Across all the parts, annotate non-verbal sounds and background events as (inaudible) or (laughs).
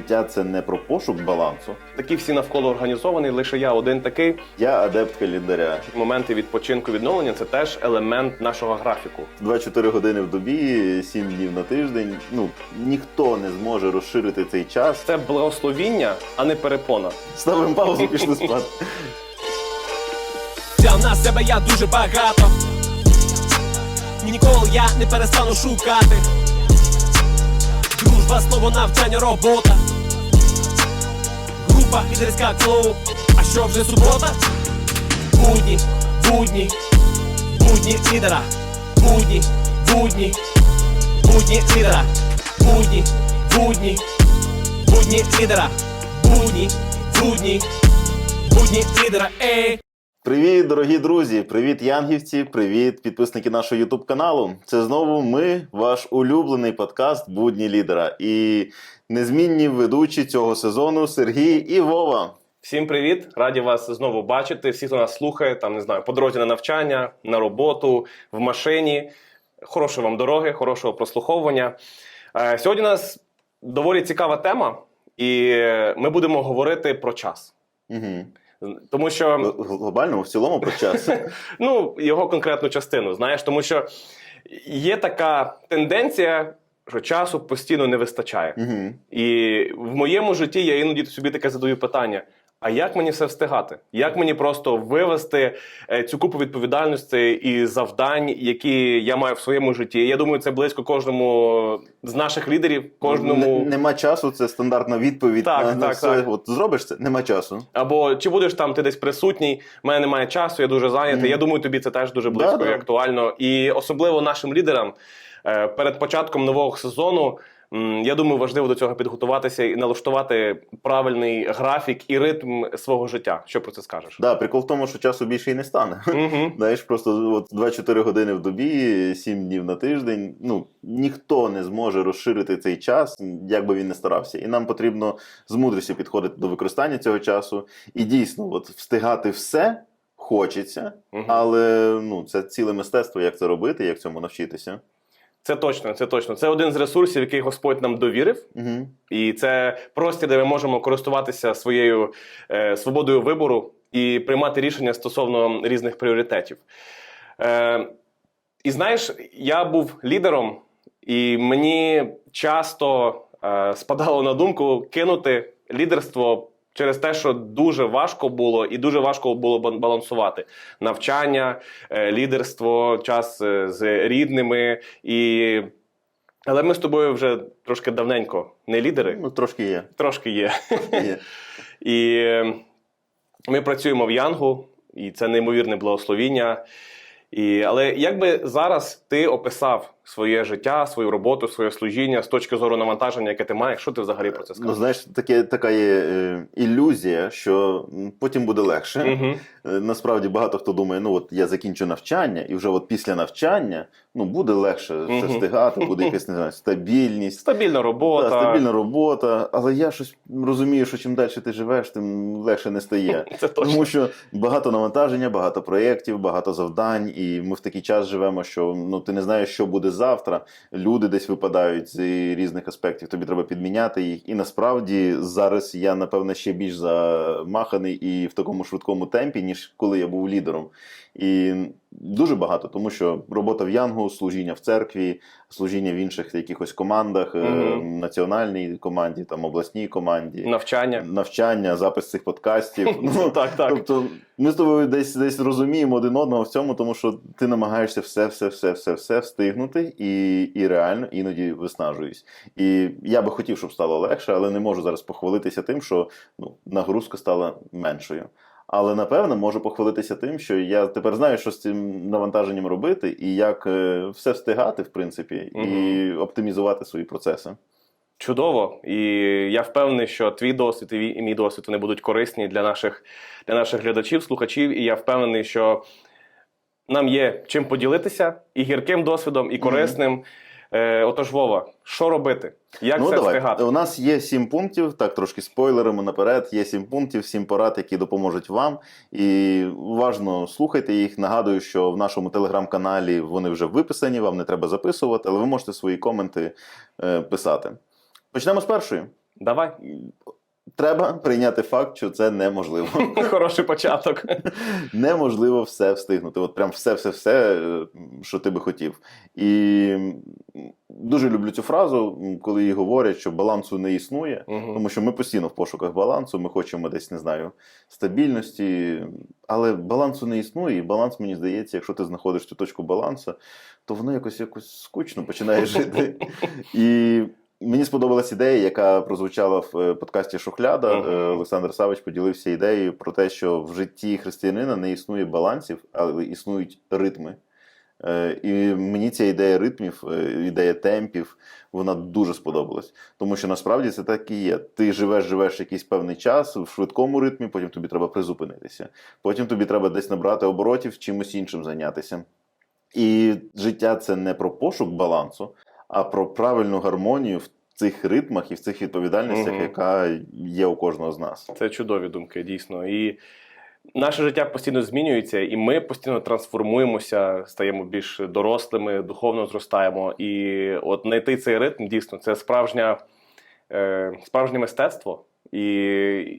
життя це не про пошук балансу. Такі всі навколо організовані, лише я один такий. Я адепт календаря. Моменти відпочинку відновлення це теж елемент нашого графіку. 24 години в добі, 7 днів на тиждень. Ну ніхто не зможе розширити цей час. Це благословіння, а не перепона. Ставимо паузу, пішли спати. Взяв на себе я дуже багато. Ніколи я не перестану шукати. Дружба, слово, навчання, робота. Група лідерська клуб. А що вже субота? Будні, будні, будні лідера. Будні, будні, будні лідера. Будні, будні, будні лідера. Будні, будні, будні лідера. Ей. Привіт, дорогі друзі! Привіт, янгівці! Привіт, підписники нашого Ютуб каналу. Це знову ми, ваш улюблений подкаст Будні лідера. І незмінні ведучі цього сезону Сергій і Вова. Всім привіт! Раді вас знову бачити. Всі, хто нас слухає, там не знаю, по дорозі на навчання, на роботу, в машині. Хорошої вам дороги, хорошого прослуховування. Е, Сьогодні у нас доволі цікава тема, і ми будемо говорити про час. Угу. Тому що Глобально в цілому про час. (laughs) ну, його конкретну частину, знаєш, тому що є така тенденція, що часу постійно не вистачає. Угу. І в моєму житті я іноді собі таке задаю питання: а як мені все встигати? Як мені просто вивести е, цю купу відповідальності і завдань, які я маю в своєму житті? Я думаю, це близько кожному з наших лідерів, кожному. Н- Нема часу, це стандартна відповідь. Так, на, на все. так. От зробиш це, нема часу. Або чи будеш там ти десь присутній? в мене немає часу, я дуже зайнятий. Мгм. Я думаю, тобі це теж дуже близько Да, і да. актуально. І особливо нашим лідерам е, перед початком нового сезону. Я думаю, важливо до цього підготуватися і налаштувати правильний графік і ритм свого життя. Що про це скажеш? Да, прикол в тому, що часу більше і не стане. Угу. (laughs) Знаєш, просто от 24 години в добі, 7 днів на тиждень. Ну ніхто не зможе розширити цей час, як би він не старався. І нам потрібно з мудрістю підходити до використання цього часу. І дійсно, от встигати все хочеться, але ну це ціле мистецтво, як це робити, як цьому навчитися. Це точно, це точно. Це один з ресурсів, який Господь нам довірив. Угу. І це простір, де ми можемо користуватися своєю е, свободою вибору і приймати рішення стосовно різних пріоритетів. Е, і знаєш, я був лідером, і мені часто е, спадало на думку кинути лідерство. Через те, що дуже важко було, і дуже важко було балансувати навчання, е, лідерство, час е, з рідними. І... Але ми з тобою вже трошки давненько не лідери, Ну трошки є. трошки є. є. (laughs) І е, ми працюємо в Янгу, і це неймовірне благословіння. І, але як би зараз ти описав своє життя, свою роботу, своє служіння з точки зору навантаження, яке ти маєш, що ти взагалі про це Ну скажеш? знаєш, таке така є е, ілюзія, що потім буде легше. Е, Насправді багато хто думає, ну от я закінчу навчання, і вже от після навчання ну буде легше все Мгм. встигати, буде (laughs) якась не знаю, стабільність. Стабільна робота. Та, стабільна робота, але я щось розумію, що чим далі ти живеш, тим легше не стає. (laughs) Це точно. Тому що багато навантаження, багато проєктів, багато завдань, і ми в такий час живемо, що ну ти не знаєш, що буде завтра. Люди десь випадають з різних аспектів. Тобі треба підміняти їх. І насправді зараз я напевне ще більш замаханий і в такому швидкому темпі, ніж коли я був лідером. І дуже багато, тому що робота в Янгу, служіння в церкві, служіння в інших якихось командах, е, Мгм. національній команді, там обласній команді Навчання. навчання, запис цих подкастів. (laughs) Ну, Так, так. Тобто ми з тобою десь десь розуміємо один одного в цьому, тому що ти намагаєшся все, все, все, все, все встигнути, і, і реально іноді виснажуюсь. І я би хотів, щоб стало легше, але не можу зараз похвалитися тим, що ну, нагрузка стала меншою. Але напевно можу похвалитися тим, що я тепер знаю, що з цим навантаженням робити, і як е, все встигати, в принципі, і оптимізувати свої процеси. Чудово, і я впевнений, що твій досвід і мій- досвід вони будуть корисні для наших, для наших глядачів, слухачів. І я впевнений, що нам є чим поділитися і гірким досвідом, і корисним. Е, отож, Вова, що робити? Як ну, це давай. встигати? У нас є сім пунктів, так трошки спойлеримо наперед. Є сім пунктів, сім порад, які допоможуть вам. І уважно слухайте їх. Нагадую, що в нашому телеграм-каналі вони вже виписані, вам не треба записувати, але ви можете свої коменти е, писати. Почнемо з першої. Давай. Треба прийняти факт, що це неможливо. (laughs) Хороший початок. (laughs) Неможливо все встигнути. От прям все-все-все, е, що ти би хотів. І дуже люблю цю фразу, коли їй говорять, що балансу не існує. Мгм. Тому що ми постійно в пошуках балансу, ми хочемо десь, не знаю, стабільності. Але балансу не існує, і баланс, мені здається, якщо ти знаходиш цю точку балансу, то воно якось якось скучно починає жити. (laughs) І мені сподобалась ідея, яка прозвучала в е, подкасті Шухляда. Мгм. Е, Олександр Савич поділився ідеєю про те, що в житті християнина не існує балансів, але існують ритми. Е, І мені ця ідея ритмів, ідея темпів, вона дуже сподобалась. Тому що насправді це так і є. Ти живеш, живеш якийсь певний час в швидкому ритмі, потім тобі треба призупинитися. Потім тобі треба десь набрати оборотів, чимось іншим зайнятися. І життя це не про пошук балансу, а про правильну гармонію в цих ритмах і в цих відповідальностях, Мгм. яка є у кожного з нас. Це чудові думки, дійсно. І наше життя постійно змінюється, і ми постійно трансформуємося, стаємо більш дорослими, духовно зростаємо. І от знайти цей ритм дійсно це справжня, е, справжнє мистецтво. І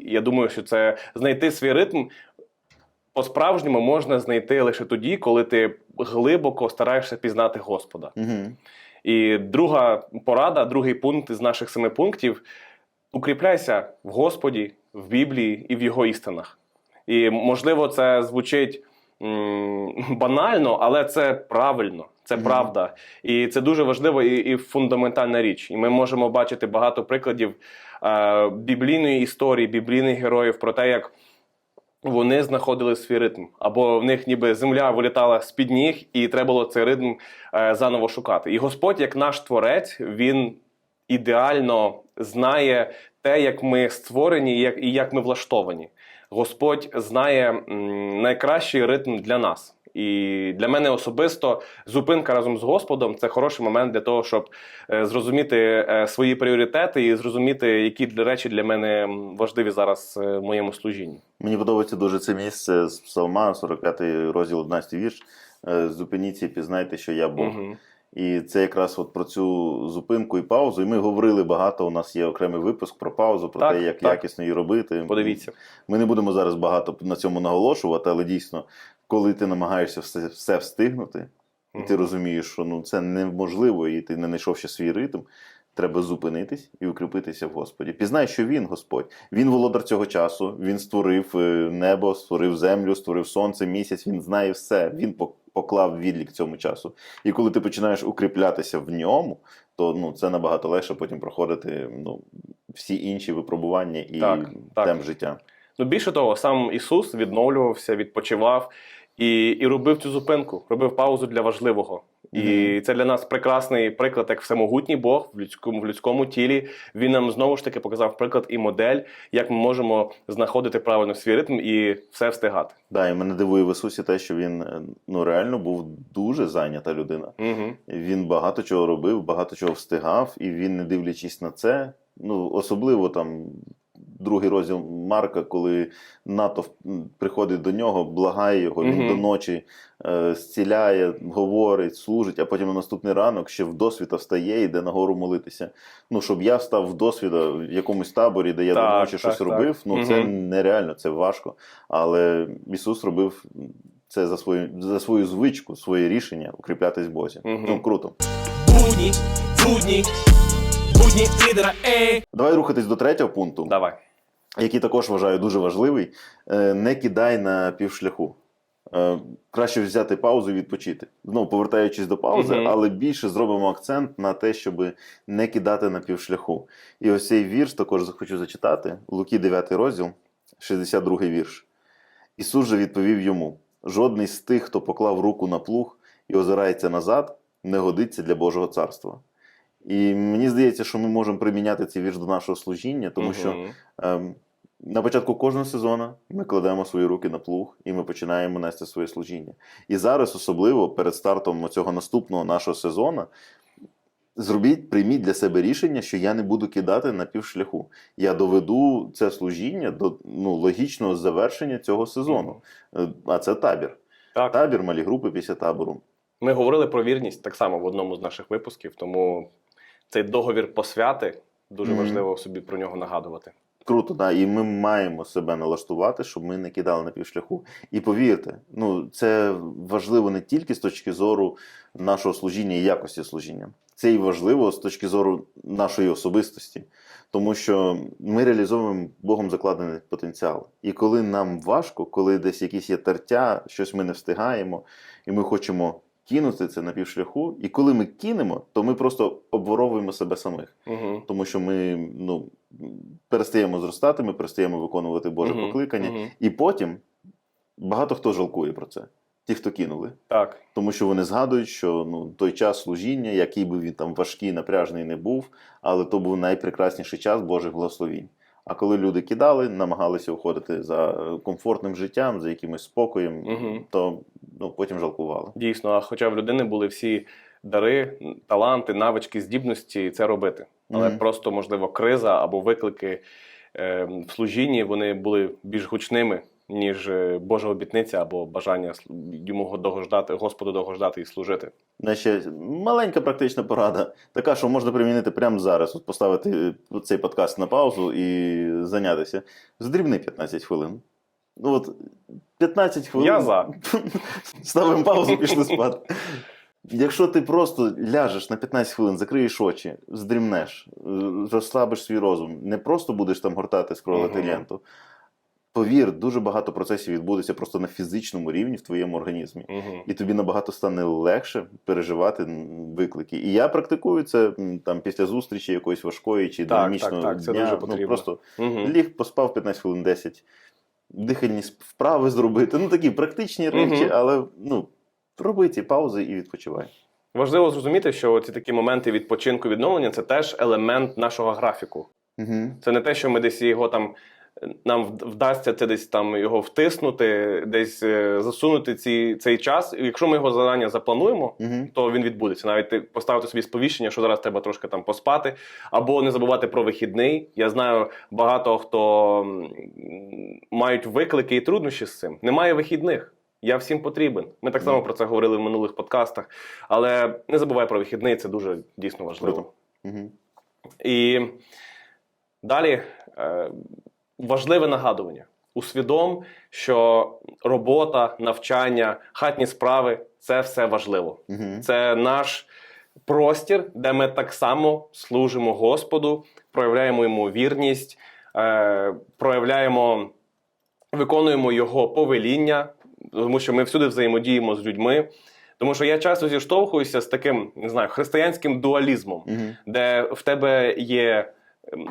я думаю, що це знайти свій ритм по-справжньому можна знайти лише тоді, коли ти глибоко стараєшся пізнати Господа. Угу. І друга порада, другий пункт із наших семи пунктів: укріпляйся в Господі, в Біблії і в його істинах. І можливо, це звучить м, банально, але це правильно, це Мгм. правда. І це дуже важливо і, і фундаментальна річ. І ми можемо бачити багато прикладів е, біблійної історії, біблійних героїв про те, як вони знаходили свій ритм, або в них ніби земля вилітала з під ніг, і треба було цей ритм е, заново шукати. І Господь, як наш творець, він ідеально знає те, як ми створені, як, і як ми влаштовані. Господь знає м, найкращий ритм для нас. І для мене особисто зупинка разом з Господом це хороший момент для того, щоб е, зрозуміти е, свої пріоритети і зрозуміти, які речі для мене важливі зараз е, в моєму служінні. Мені подобається дуже це місце з Псалма, 45 розділ 11 вірш. Зупиніться і пізнайте, що я Бог. Мгм. І це якраз от про цю зупинку і паузу. І ми говорили багато. У нас є окремий випуск про паузу, про Так, те, як так. якісно її робити. Подивіться. Ми не будемо зараз багато на цьому наголошувати, але дійсно, коли ти намагаєшся все, все встигнути, і ти Мгм. розумієш, що ну це неможливо, і ти не знайшов ще свій ритм. Треба зупинитись і укріпитися в Господі. Пізнай, що він Господь. Він володар цього часу. Він створив е, небо, створив землю, створив сонце, місяць. Він знає все. Він поклав відлік цьому часу. І коли ти починаєш укріплятися в ньому, то ну це набагато легше потім проходити ну, всі інші випробування і Так, так. життя. Ну більше того, сам Ісус відновлювався, відпочивав і, і робив цю зупинку, робив паузу для важливого. І це для нас прекрасний приклад, як всемогутній Бог в людському в людському тілі. Він нам знову ж таки показав приклад і модель, як ми можемо знаходити правильно свій ритм і все встигати. Да, і мене дивує в Ісусі те, що він е, ну реально був дуже зайнята людина. Угу. Він багато чого робив, багато чого встигав, і він, не дивлячись на це, ну особливо там. Другий розділ Марка, коли НАТО приходить до нього, благає його, він Мгм. до ночі е, зціляє, говорить, служить, а потім на наступний ранок ще в досвіта встає і йде на гору молитися. Ну, щоб я став в досвіда в якомусь таборі, де я до ночі так, щось так. робив, ну це нереально, це важко. Але Ісус робив це за свою, за свою звичку, своє рішення укріплятись в Бозі. Мгм. Ну, круто. Будні, будні, будні ей. Давай рухатись до третього пункту, Давай. Який також вважаю дуже важливий. Е, Не кидай на півшляху. Е, Краще взяти паузу і відпочити. Знову повертаючись до паузи, Мгм. але більше зробимо акцент на те, щоб не кидати на півшляху. І ось цей вірш також хочу зачитати. Луки 9 розділ, 62 вірш. Ісус же відповів йому: жодний з тих, хто поклав руку на плуг і озирається назад, не годиться для Божого царства. І мені здається, що ми можемо приміняти цей вірш до нашого служіння, тому що Мгм. Ем, на початку кожного сезону ми кладемо свої руки на плуг і ми починаємо нести своє служіння. І зараз, особливо перед стартом цього наступного нашого сезону, зробіть, прийміть для себе рішення, що я не буду кидати на півшляху. Я доведу це служіння до ну, логічного завершення цього сезону. Е, А це табір. Так. Табір, малі групи після табору. Ми говорили про вірність так само в одному з наших випусків, тому цей договір посвяти Дуже Мгм. важливо собі про нього нагадувати. Круто, да. І ми маємо себе налаштувати, щоб ми не кидали на півшляху. І повірте, ну це важливо не тільки з точки зору нашого служіння і якості служіння. Це і важливо з точки зору нашої особистості, тому що ми реалізовуємо Богом закладений потенціал. І коли нам важко, коли десь якісь є тертя, щось ми не встигаємо, і ми хочемо кинути це на півшляху, і коли ми кинемо, то ми просто обворовуємо себе самих Угу. тому що ми ну, перестаємо зростати, ми перестаємо виконувати Боже покликання, і потім багато хто жалкує про це. Ті, хто кинули, Так. тому що вони згадують, що ну той час служіння, який би він там важкий, напряжний не був, але то був найпрекрасніший час Божих благословінь. А коли люди кидали, намагалися уходити за е, комфортним життям, за якимось спокоєм, угу. то ну потім жалкували. Дійсно, а хоча в людини були всі дари, таланти, навички, здібності це робити. Але угу. просто, можливо, криза або виклики е, в служінні вони були більш гучними, ніж е, Божа обітниця або бажання йому догождати, Господу догождати і служити. Значить, маленька практична порада, така, що можна примінити прямо зараз. От поставити е, цей подкаст на паузу і зайнятися. Здрібни 15 хвилин. Ну от 15 хвилин. Я за. (laughs) Ставимо паузу, пішли спати. Якщо ти просто ляжеш на 15 хвилин, закриєш очі, здрімнеш, е, розслабиш свій розум, не просто будеш там гортати, скролити Мгм. ленту. Повір, дуже багато процесів відбудеться просто на фізичному рівні в твоєму організмі Угу. і тобі набагато стане легше переживати виклики. І я практикую це там після зустрічі якоїсь важкої чи Так, динамічного так, так, це дня. дуже ну, просто Угу. ліг, поспав 15 хвилин 10, дихальні вправи зробити. Ну такі практичні речі, Мгм. але ну, роби ці паузи і відпочивай. Важливо зрозуміти, що ці такі моменти відпочинку відновлення це теж елемент нашого графіку. Угу. Це не те, що ми десь його там. Нам вдасться це десь там його втиснути, десь е, засунути ці, цей час. І якщо ми його зарані заплануємо, Угу. то він відбудеться. Навіть поставити собі сповіщення, що зараз треба трошки там поспати, або не забувати про вихідний. Я знаю багато хто мають виклики і труднощі з цим. Немає вихідних. Я всім потрібен. Ми так само Мгм. про це говорили в минулих подкастах. Але не забувай про вихідний, це дуже дійсно важливо. Круто. Угу. І далі е, важливе нагадування. Усвідом, що робота, навчання, хатні справи це все важливо. Угу. Це наш простір, де ми так само служимо Господу, проявляємо йому вірність, е, проявляємо, виконуємо його повеління, тому що ми всюди взаємодіємо з людьми. Тому що я часто зіштовхуюся з таким не знаю, християнським дуалізмом Угу. де в тебе є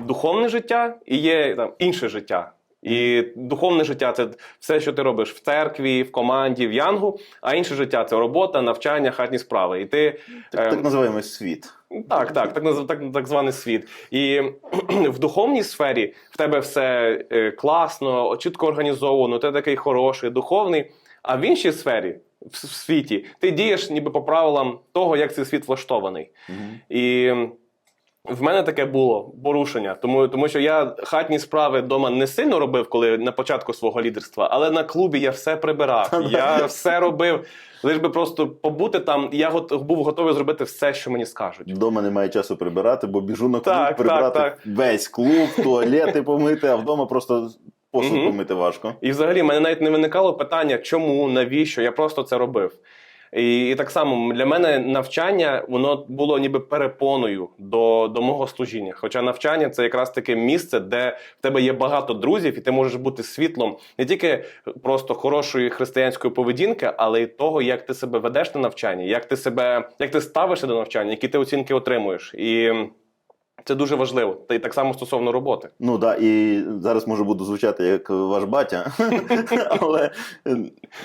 духовне життя і є там інше життя. І духовне життя це все, що ти робиш в церкві, в команді, в янгу, а інше життя це робота, навчання, хатні справи. І ти Так, Ем. так називаємо світ. так, так, так, так, так званий світ. І (clears throat) в духовній сфері в тебе все е, класно, чітко організовано, ти такий хороший, духовний. А в іншій сфері, в в світі, ти дієш ніби по правилам того, як цей світ влаштований. Угу. І в мене таке було порушення, тому, тому що я хатні справи вдома не сильно робив, коли на початку свого лідерства, але на клубі я все прибирав, я все робив. Лиш би просто побути там, я гот- був готовий зробити все, що мені скажуть. Вдома немає часу прибирати, бо біжу на клуб Так, прибирати так, весь клуб, туалети помити, а вдома просто посуд помити важко. І взагалі мене навіть не виникало питання, чому, навіщо, я просто це робив. І, і так само для мене навчання воно було ніби перепоною до, до мого служіння. Хоча навчання це якраз таке місце, де в тебе є багато друзів, і ти можеш бути світлом не тільки просто хорошої християнської поведінки, але й того, як ти себе ведеш на навчанні, як ти себе, як ти ставишся до навчання, які ти оцінки отримуєш. І це дуже важливо. Та й так само стосовно роботи. Ну да, і зараз може буду звучати як ваш батя, (laughs) але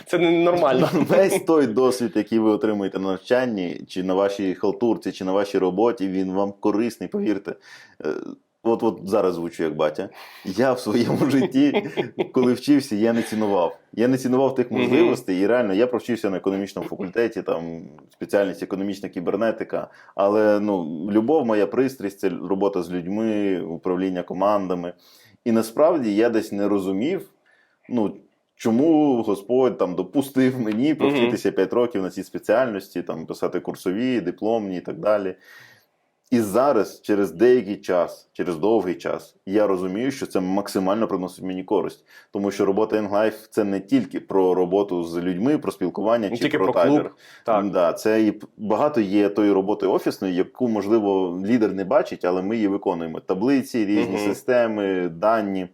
це не нормально. весь той досвід, який ви отримуєте на навчанні, чи на вашій халтурці, чи на вашій роботі, він вам корисний, повірте. От от зараз звучу як батя. Я в своєму (laughs) житті, коли вчився, я не цінував. Я не цінував тих можливостей, і реально я провчився на економічному факультеті, там спеціальність економічна кібернетика. Але ну, любов, моя пристрість, це робота з людьми, управління командами. І насправді я десь не розумів, ну. Чому Господь там допустив мені провчитися 5 років на цій спеціальності, там писати курсові, дипломні і так далі. І зараз, через деякий час, через довгий час, я розумію, що це максимально приносить мені користь. Тому що робота InLife – це не тільки про роботу з людьми, про спілкування Не чи тільки про, про клуб. тайдер. Так. Да, це і багато є тої роботи офісної, яку, можливо, лідер не бачить, але ми її виконуємо. Таблиці, різні угу. системи, дані.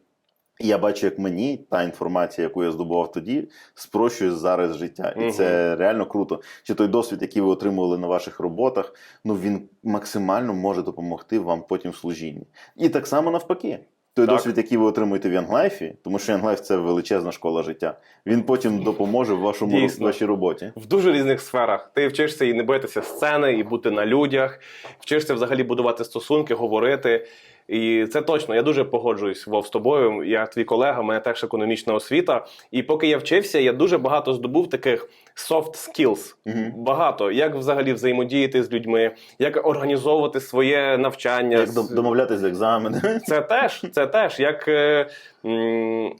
І я бачу, як мені та інформація, яку я здобував тоді, спрощує зараз життя. І Мгм. це реально круто. Чи той досвід, який ви отримували на ваших роботах, ну він максимально може допомогти вам потім в служінні. І так само навпаки. Той Так. досвід, який ви отримуєте в Янглайфі, тому що Янглайф це величезна школа життя. Він потім допоможе в вашому Дійсно. вашій роботі. в дуже різних сферах. Ти вчишся і не боятися сцени, і бути на людях, вчишся взагалі будувати стосунки, говорити. І це точно, я дуже погоджуюсь Вов з тобою. Я твій колега, у мене теж економічна освіта. І поки я вчився, я дуже багато здобув таких soft skills. Мгм. Багато. Як взагалі взаємодіяти з людьми, як організовувати своє навчання. Як дом- домовлятись з екзамени. (laughs) Це теж, це теж як. е,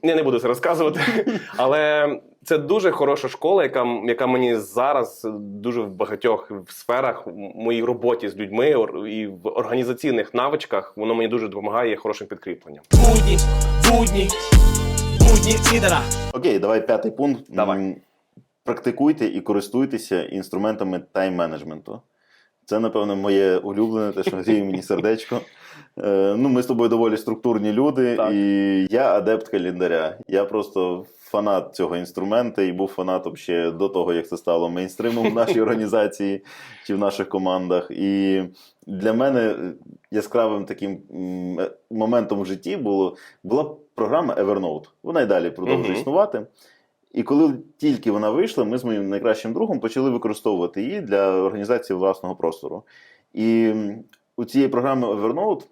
Я не буду це розказувати, (laughs) але це дуже хороша школа, яка, яка мені зараз дуже в багатьох сферах в моїй роботі з людьми і в організаційних навичках воно мені дуже допомагає є хорошим підкріпленням. Будні, будні, будні лідера. Окей, давай п'ятий пункт. Давай. Практикуйте і користуйтеся інструментами тайм-менеджменту. Це, напевно, моє улюблене, те, що гріє мені сердечко. Е, ну, ми з тобою доволі структурні люди, Так. і я адепт календаря. Я просто фанат цього інструменту і був фанатом ще до того, як це стало мейнстримом в нашій організації чи в наших командах. І для мене яскравим таким моментом в житті було, була програма Evernote. Вона й далі продовжує існувати. І коли тільки вона вийшла, ми з моїм найкращим другом почали використовувати її для організації власного простору. І у цієї програми Evernote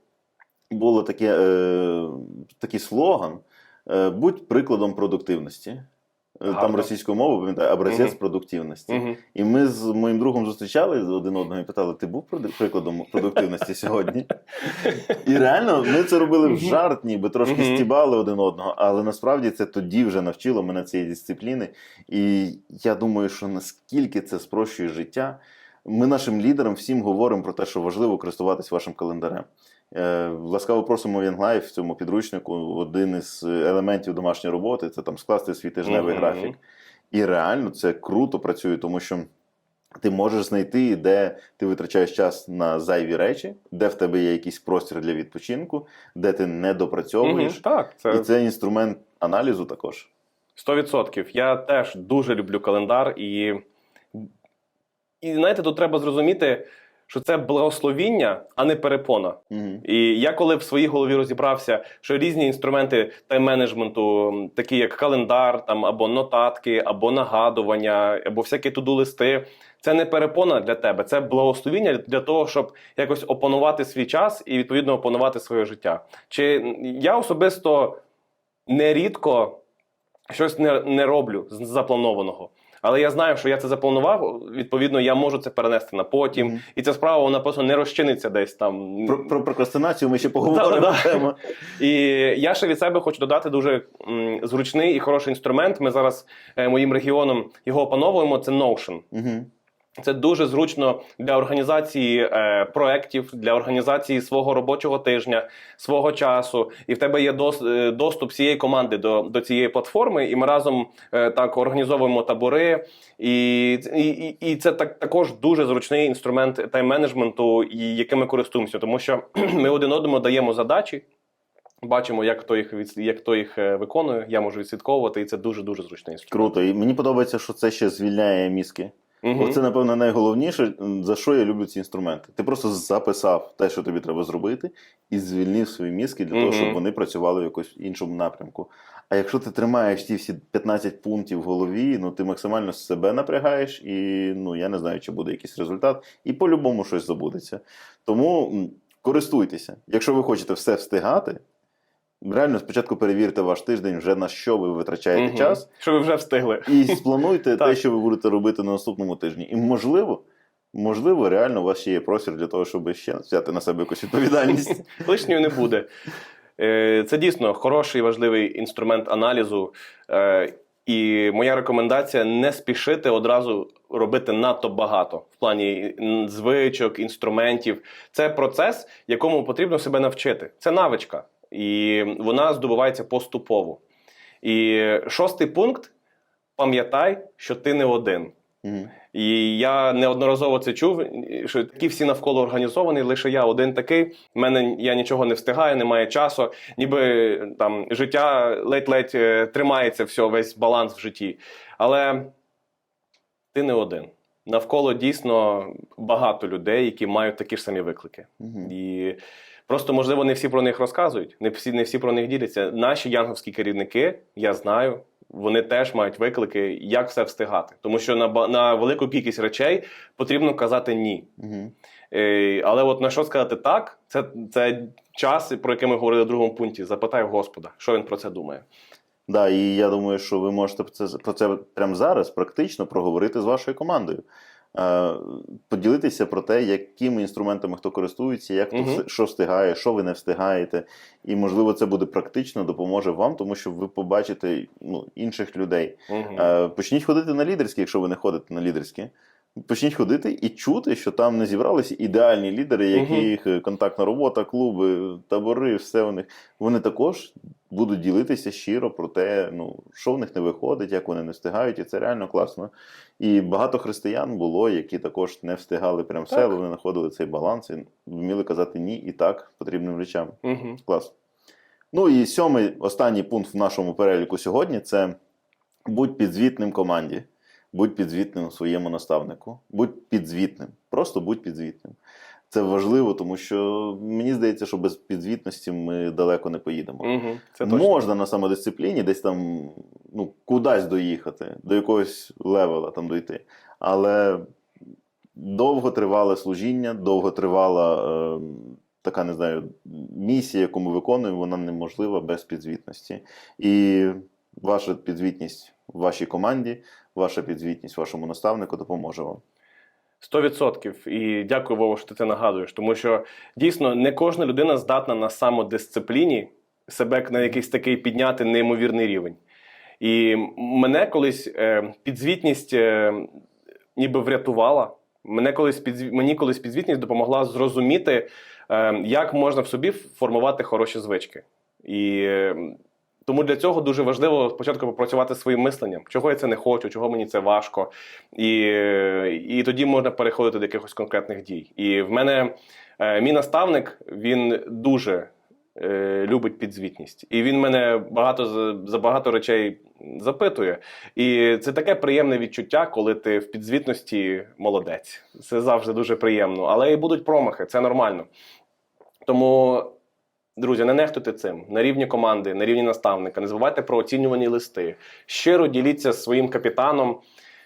було таке, е, такий слоган: е, будь прикладом продуктивності. Е, Там російською мовою, пам'ятаю, образець Мгм. продуктивності. Мгм. І ми з моїм другом зустрічали один одного і питали: ти був прикладом продуктивності сьогодні? І реально ми це робили в жарт, ніби трошки стібали один одного, але насправді це тоді вже навчило мене цієї дисципліни. І я думаю, що наскільки це спрощує життя. Ми нашим лідерам всім говоримо про те, що важливо користуватись вашим календарем. Е, Ласкаво просимо в Янглайф в цьому підручнику. Один із елементів домашньої роботи це там скласти свій тижневий Мгм. графік. І реально це круто працює, тому що ти можеш знайти, де ти витрачаєш час на зайві речі, де в тебе є якийсь простір для відпочинку, де ти не допрацьовуєш. Так, І це це інструмент аналізу також. 100%. Я теж дуже люблю календар і. І знаєте, тут треба зрозуміти, що це благословіння, а не перепона. Угу. І я коли в своїй голові розібрався, що різні інструменти тайм-менеджменту, такі як календар, там або нотатки, або нагадування, або всякі туду-листи, це не перепона для тебе, це благословіння для того, щоб якось опанувати свій час і відповідно опанувати своє життя. Чи я особисто нерідко щось не, не роблю з запланованого. Але я знаю, що я це запланував. Відповідно, я можу це перенести на потім, Mm. і ця справа вона просто не розчиниться десь там. Про, про прокрастинацію ми ще поговоримо. Да, да. І я ще від себе хочу додати дуже м, зручний і хороший інструмент. Ми зараз е, моїм регіоном його опановуємо. Це Notion. Угу. Це дуже зручно для організації е, проєктів, для організації свого робочого тижня, свого часу. І в тебе є дос, е, доступ всієї команди до, до цієї платформи, і ми разом е, так організовуємо табори. І, і, і- це так, також дуже зручний інструмент тайм-менеджменту, яким ми користуємося, тому що (clears throat) ми один одному даємо задачі. Бачимо, як хто їх від, як хто їх е, виконує. Я можу відслідковувати, і це дуже дуже зручний інструмент. Круто. І мені подобається, що це ще звільняє мізки. Мгм. Оце, напевно, найголовніше, за що я люблю ці інструменти. Ти просто записав те, що тобі треба зробити, і звільнив свої мізки для того, щоб вони працювали в якось іншому напрямку. А якщо ти тримаєш ті всі 15 пунктів в голові, ну ти максимально себе напрягаєш, і ну я не знаю, чи буде якийсь результат, і по-любому щось забудеться. Тому користуйтеся. Якщо ви хочете все встигати, реально спочатку перевірте ваш тиждень, вже на що ви витрачаєте Мгм. час. Що ви вже встигли. І сплануйте (laughs) те, що ви будете робити на наступному тижні. І можливо, можливо, реально у вас ще є простір для того, щоб ще взяти на себе якусь відповідальність. (laughs) лишньої не буде. Е, Це дійсно хороший важливий інструмент аналізу. Е, І моя рекомендація не спішити одразу робити надто багато в плані звичок, інструментів. Це процес, якому потрібно себе навчити. Це навичка, і вона здобувається поступово. І шостий пункт: пам'ятай, що ти не один. Мгм. І я неодноразово це чув, що такі всі навколо організовані, лише я один такий. В мене я нічого не встигаю, немає часу. Ніби там життя ледь-ледь е, тримається все, весь баланс в житті. Але ти не один. Навколо дійсно багато людей, які мають такі ж самі виклики. Мгм. І просто, можливо, не всі про них розказують, не всі, не всі про них діляться. Наші янговські керівники, я знаю, вони теж мають виклики, як все встигати. Тому що на, на велику кількість речей потрібно казати ні. Мгм. Е, але от на що сказати так, це, це час, про який ми говорили в другому пункті. Запитай в Господа, що він про це думає. Да, і я думаю, що ви можете про це, про це прямо зараз практично проговорити з вашою командою. Е, поділитися про те, якими інструментами хто користується, як хто Мгм. що встигає, що ви не встигаєте. І, можливо, це буде практично, допоможе вам, тому що ви побачите ну, інших людей. Е, Почніть ходити на лідерські, якщо ви не ходите на лідерські. Почніть ходити і чути, що там не зібралися ідеальні лідери, яких е, контактна робота, клуби, табори, все у них. Вони також будуть ділитися щиро про те, ну, що в них не виходить, як вони не встигають, і це реально класно. І багато християн було, які також не встигали прям все, але вони знаходили цей баланс і вміли казати ні і так потрібним речам. Мгм. Клас. Ну і сьомий, останній пункт в нашому переліку сьогодні це будь підзвітним команді, будь підзвітним своєму наставнику, будь підзвітним. Просто будь підзвітним. Це важливо, тому що мені здається, що без підзвітності ми далеко не поїдемо. Мгм. Це точно. Можна на самодисципліні десь там ну, кудись доїхати, до якогось левела там дойти. Але довготривале служіння, довготривала е, така, не знаю, місія, яку ми виконуємо, вона неможлива без підзвітності. І ваша підзвітність в вашій команді, ваша підзвітність вашому наставнику допоможе вам. Сто відсотків. І дякую, Вова, що ти це нагадуєш. Тому що дійсно не кожна людина здатна на самодисципліні себе на якийсь такий підняти неймовірний рівень. І мене колись е, підзвітність е, ніби врятувала. Мене колись підзві... Мені колись підзвітність допомогла зрозуміти, е, як можна в собі формувати хороші звички. І тому для цього дуже важливо спочатку попрацювати своїм мисленням, чого я це не хочу, чого мені це важко. І, і тоді можна переходити до якихось конкретних дій. І в мене е, мій наставник він дуже е, любить підзвітність. І він мене багато за багато речей запитує. І це таке приємне відчуття, коли ти в підзвітності молодець. Це завжди дуже приємно. Але і будуть промахи, це нормально. Тому. Друзі, не нехтуйте цим на рівні команди, на рівні наставника. Не забувайте про оцінювані листи. Щиро діліться своїм капітаном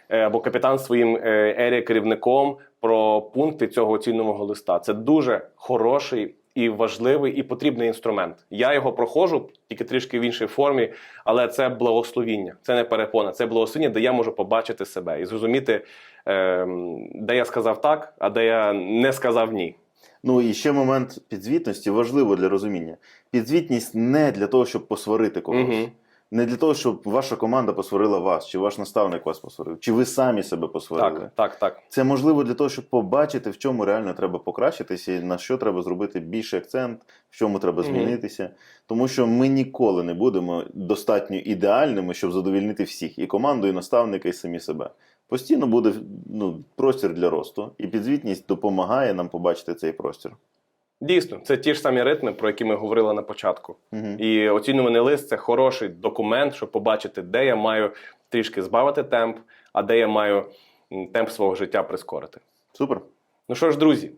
е, або капітан своїм е, ерія керівником про пункти цього оцінюваного листа. Це дуже хороший і важливий і потрібний інструмент. Я його проходжу тільки трішки в іншій формі, але це благословіння, це не перепона, це благословіння, де я можу побачити себе і зрозуміти, е, де я сказав так, а де я не сказав ні. Ну і ще момент підзвітності важливо для розуміння. Підзвітність не для того, щоб посварити когось. Мгм. Не для того, щоб ваша команда посварила вас, чи ваш наставник вас посварив, чи ви самі себе посварили. Так, так, так. Це можливо для того, щоб побачити, в чому реально треба покращитися, і на що треба зробити більший акцент, в чому треба змінитися. Тому що ми ніколи не будемо достатньо ідеальними, щоб задовільнити всіх і команду, і наставника, і самі себе. Постійно буде ну, простір для росту, і підзвітність допомагає нам побачити цей простір. Дійсно, це ті ж самі ритми, про які ми говорили на початку. Угу. І оцінюваний лист це хороший документ, щоб побачити, де я маю трішки збавити темп, а де я маю темп свого життя прискорити. Супер. Ну що ж, друзі,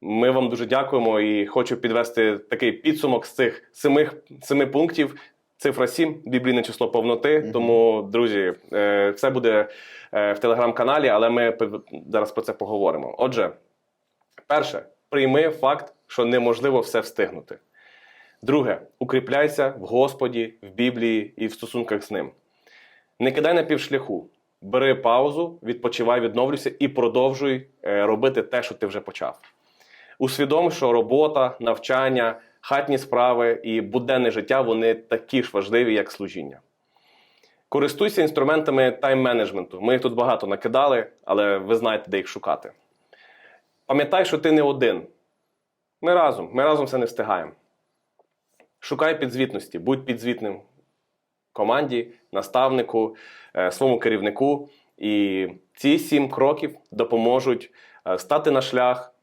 ми вам дуже дякуємо і хочу підвести такий підсумок з цих семи, семи пунктів. Цифра 7, біблійне число повноти. Мгм. Тому, друзі, е, все буде е, в телеграм-каналі, але ми зараз про це поговоримо. Отже, перше, прийми факт, що неможливо все встигнути. Друге, укріпляйся в Господі, в Біблії і в стосунках з ним. Не кидай на півшляху. Бери паузу, відпочивай, відновлюйся і продовжуй е, робити те, що ти вже почав. Усвідом, що робота, навчання, хатні справи і буденне життя вони такі ж важливі, як служіння. Користуйся інструментами тайм-менеджменту. Ми їх тут багато накидали, але ви знаєте, де їх шукати. Пам'ятай, що ти не один. Ми разом, ми разом все не встигаємо. Шукай підзвітності, будь підзвітним команді, наставнику, е, своєму керівнику. І ці сім кроків допоможуть е, стати на шлях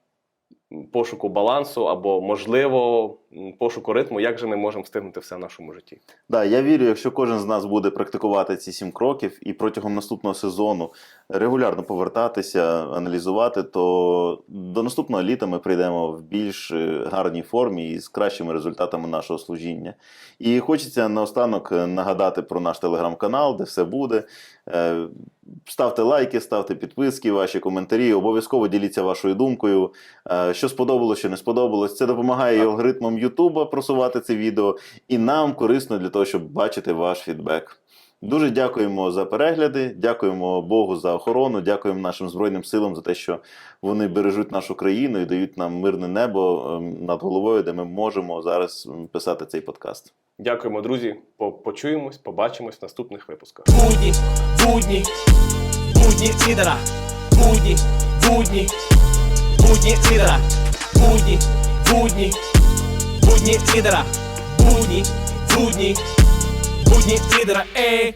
пошуку балансу або, можливо, пошуку ритму, як же ми можемо встигнути все в нашому житті. Да, я вірю, якщо кожен з нас буде практикувати ці сім кроків і протягом наступного сезону регулярно повертатися, аналізувати, то до наступного літа ми прийдемо в більш е, гарній формі і з кращими результатами нашого служіння. І хочеться наостанок е, нагадати про наш телеграм-канал, де все буде. Е, Ставте лайки, ставте підписки, ваші коментарі. Обов'язково діліться вашою думкою. Що сподобалось, що не сподобалось. Це допомагає і Ютуба просувати це відео, і нам корисно для того, щоб бачити ваш фідбек. Дуже дякуємо за перегляди, дякуємо Богу за охорону, дякуємо нашим Збройним силам за те, що вони бережуть нашу країну і дають нам мирне небо ем, над головою, де ми можемо зараз писати цей подкаст. Дякуємо, друзі. Почуємось, побачимось в наступних випусках. Будні, будні, будні лідера. Будні, будні, будні лідера. Будні, будні, будні лідера. Будні, будні, будні лідера. Ей.